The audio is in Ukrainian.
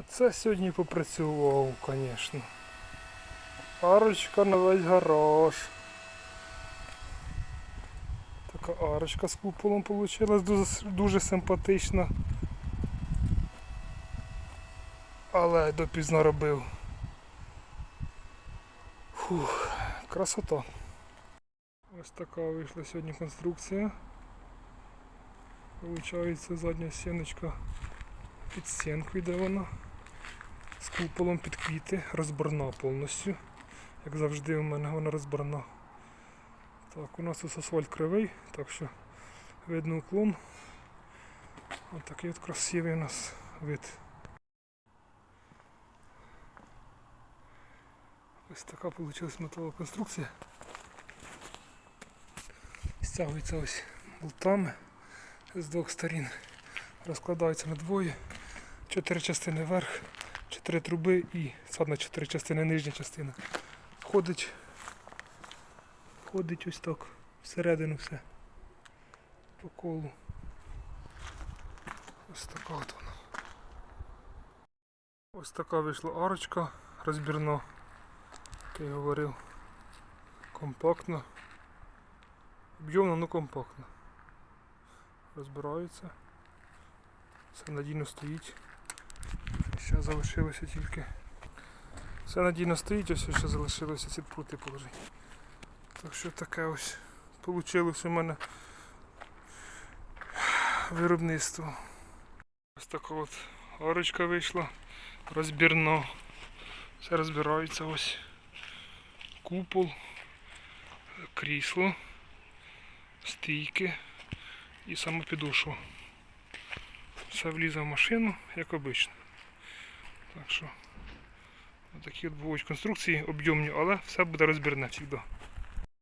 Оце сьогодні попрацював, звісно. Арочка на весь гараж. Така арочка з куполом вийшла дуже, дуже симпатична. Але допізно робив. Фух, красота. Ось така вийшла сьогодні конструкція. Получається задня стіночка під стінку йде вона. З куполом під квіти, розборна повністю. Як завжди у мене вона розборна. Так, у нас тут асфальт кривий, так що видно уклон. Ось такий от красивий у нас вид. Ось така вийшла металова конструкція. Стягується ось болтами з двох сторін. Розкладається на двоє. Чотири частини вверх, чотири труби і садна чотири частини, нижня частина. Входить, входить ось так всередину все. По колу. Ось така от вона. Ось така вийшла арочка розбірна, як я говорив. Компактна. Об'ємно, але компактна. Розбирається. Все надійно стоїть. Ще залишилося тільки. Все надійно стоїть, ось ще залишилося ці прути положити. Так що таке ось вийшло у мене виробництво. Ось така от арочка вийшла. Розбірно. Все розбирається ось. Купол, крісло, стійки і сама підошва. Все влізе в машину, як обично. Так що такі от бувають конструкції об'ємні, але все буде розбірне завжди.